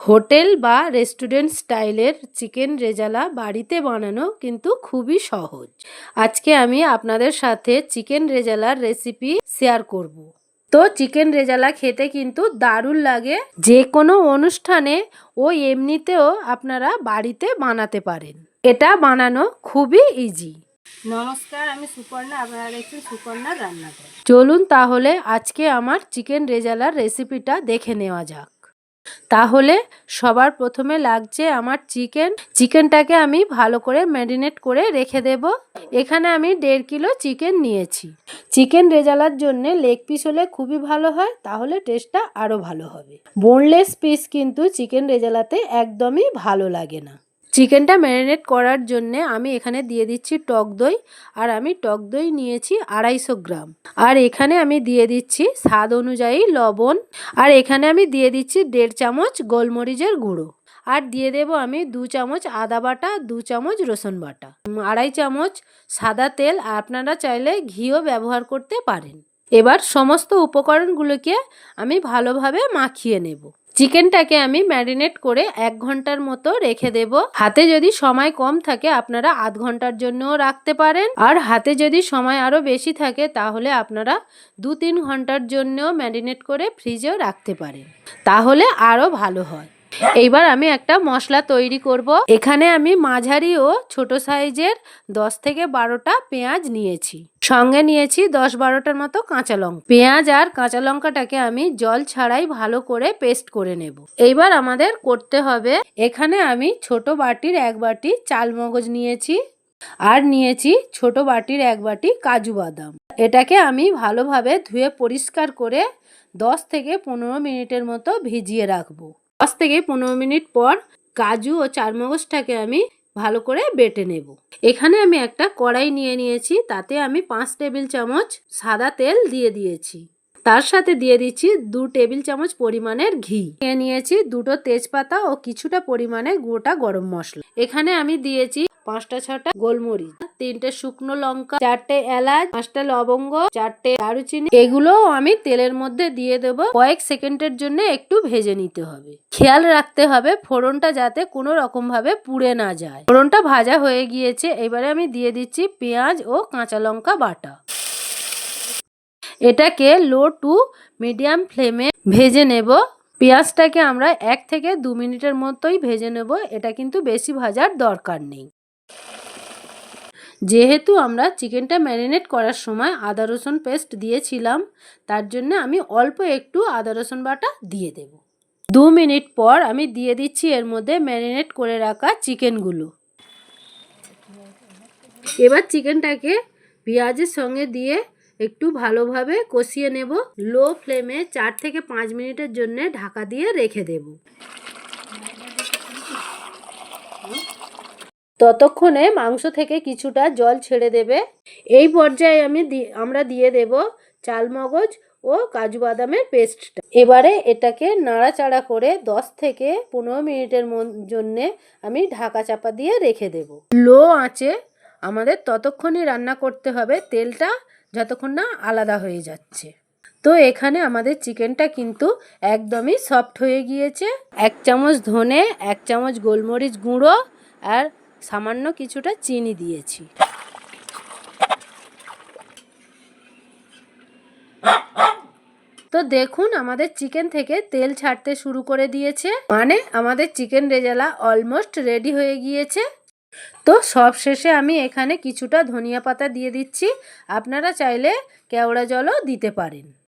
Hotel বা restaurant স্টাইলের chicken rezala বাড়িতে বানানো কিন্তু খুবই সহজ। আজকে আমি আপনাদের সাথে চিকেন রেজালার রেসিপি শেয়ার করব। তো চিকেন রেজালা খেতে কিন্তু দারুণ লাগে। যে কোনো অনুষ্ঠানে ও এমনিতেও আপনারা বাড়িতে বানাতে পারেন। এটা বানানো খুবই ইজি নমস্কার আমি সুপর্ণা আপনারা দেখছেন সুপর্ণা রান্নাঘর। চলুন তাহলে আজকে আমার চিকেন রেজালার রেসিপিটা দেখে নেওয়া যাক। তাহলে সবার প্রথমে লাগছে আমার চিকেন। চিকেনটাকে আমি ভালো করে ম্যারিনেট করে রেখে দেব। এখানে আমি দেড় কিলো চিকেন নিয়েছি। চিকেন রেজালার জন্য লেগ পিস হলে খুবই ভালো হয়, তাহলে টেস্টটা আরও ভালো হবে। বোনলেস পিস কিন্তু চিকেন রেজালাতে একদমই ভালো লাগে না। চিকেনটা ম্যারিনেট করার জন্য আমি এখানে দিয়ে দিচ্ছি টক দই, আর আমি টক দই নিয়েছি আড়াইশো গ্রাম। আর এখানে আমি দিয়ে দিচ্ছি স্বাদ অনুযায়ী লবণ, আর এখানে আমি দিয়ে দিচ্ছি দেড় চামচ গোলমরিচের গুঁড়ো। আর দিয়ে দেব আমি দু চামচ আদা বাটা, দু চামচ রসুন বাটা। আড়াই চামচ সাদা তেল আপনারা চাইলে ঘিও ব্যবহার করতে পারেন। এবার সমস্ত উপকরণগুলোকে আমি ভালোভাবে মাখিয়ে নেব। চিকেনটাকে আমি ম্যারিনেট করে এক ঘণ্টার মতো রেখে দেব। হাতে যদি সময় কম থাকে, আপনারা আধ ঘণ্টার জন্যও রাখতে পারেন। আর হাতে যদি সময় আরও বেশি থাকে, তাহলে আপনারা দু তিন ঘণ্টার জন্যও ম্যারিনেট করে ফ্রিজেও রাখতে পারেন। তাহলে আরও ভালো হয়। এইবার আমি একটা মশলা তৈরি করব। এখানে আমি মাঝারি ও ছোট সাইজের দশ থেকে বারোটা পেঁয়াজ নিয়েছি। সঙ্গে নিয়েছি দশ বারোটার মতো কাঁচা লঙ্কা। পেঁয়াজ আর কাঁচা লঙ্কাটাকে আমি জল ছাড়াই ভালো করে পেস্ট করে নেব। এইবার আমাদের করতে হবে, এখানে আমি ছোট বাটির এক বাটি চাল মগজ নিয়েছি আর নিয়েছি ছোট বাটির এক বাটি কাজু বাদাম। এটাকে আমি ভালোভাবে ধুয়ে পরিষ্কার করে দশ থেকে পনেরো মিনিটের মতো ভিজিয়ে রাখব। দশ থেকে পনেরো মিনিট পর কাজু ও চারমগজটাকে আমি ভালো করে বেটে নেব। এখানে আমি একটা কড়াই নিয়ে নিয়েছি, তাতে আমি পাঁচ টেবিল চামচ সাদা তেল দিয়ে দিয়েছি। তার সাথে দিয়ে দিচ্ছি দু টেবিল চামচ পরিমাণের ঘি। নিয়ে নিয়েছি দুটো তেজপাতা ও কিছুটা পরিমাণে গোটা গরম মশলা। এখানে আমি দিয়েছি পাঁচটা, ছটা গোলমরিচ, তিনটে শুকনো লঙ্কা, চারটে এলাচ, পাঁচটা লবঙ্গ, চারটে দারুচিনি। এগুলো আমি তেলের মধ্যে দিয়ে দেব। কয়েক সেকেন্ডের জন্য একটু ভেজে নিতে হবে। খেয়াল রাখতে হবে ফোড়নটা যাতে কোনো রকম ভাবে পুড়ে না যায়। ফোড়নটা ভাজা হয়ে গিয়েছে। এবারে আমি দিয়ে দিচ্ছি পেঁয়াজ ও কাঁচা লঙ্কা বাটা। এটাকে লো টু মিডিয়াম ফ্লেমে ভেজে নেব। পেঁয়াজটাকে আমরা এক থেকে দু মিনিটের মতোই ভেজে নেব। এটা কিন্তু বেশি ভাজার দরকার নেই। যেহেতু আমরা চিকেনটা ম্যারিনেট করার সময় আদা রসুন পেস্ট দিয়েছিলাম, তার জন্য আমি অল্প একটু আদা রসুন বাটা দিয়ে দেব। দু মিনিট পর আমি দিয়ে দিচ্ছি এর মধ্যে ম্যারিনেট করে রাখা চিকেনগুলো। এবার চিকেনটাকে পেঁয়াজের সঙ্গে দিয়ে একটু ভালোভাবে কষিয়ে নেব। লো ফ্লেমে চার থেকে পাঁচ মিনিটের জন্য ঢাকা দিয়ে রেখে দেব। ততক্ষণে মাংস থেকে কিছুটা জল ছেড়ে দেবে। এই পর্যায়ে আমি আমরা দিয়ে দেব চালমগজ ও কাজু বাদামের পেস্টটা। এবারে এটাকে নাড়াচাড়া করে দশ থেকে পনেরো মিনিটের জন্য আমি ঢাকা চাপা দিয়ে রেখে দেব। লো আঁচে আমাদের ততক্ষণই রান্না করতে হবে তেলটা যতক্ষণ না আলাদা হয়ে যাচ্ছে। তো এখানে আমাদের চিকেনটা কিন্তু একদমই সফট হয়ে গিয়েছে। এক চামচ ধনে, এক চামচ গোলমরিচ গুঁড়ো আর সামান্য কিছুটা চিনি দিয়েছি। তো দেখুন, আমাদের চিকেন থেকে তেল ছাড়তে শুরু করে দিয়েছে। মানে আমাদের চিকেন রেজালা অলমোস্ট রেডি হয়ে গিয়েছে। তো সব শেষে আমি এখানে কিছুটা ধনিয়া পাতা দিয়ে দিচ্ছি। আপনারা চাইলে কেওড়া জলও দিতে পারেন।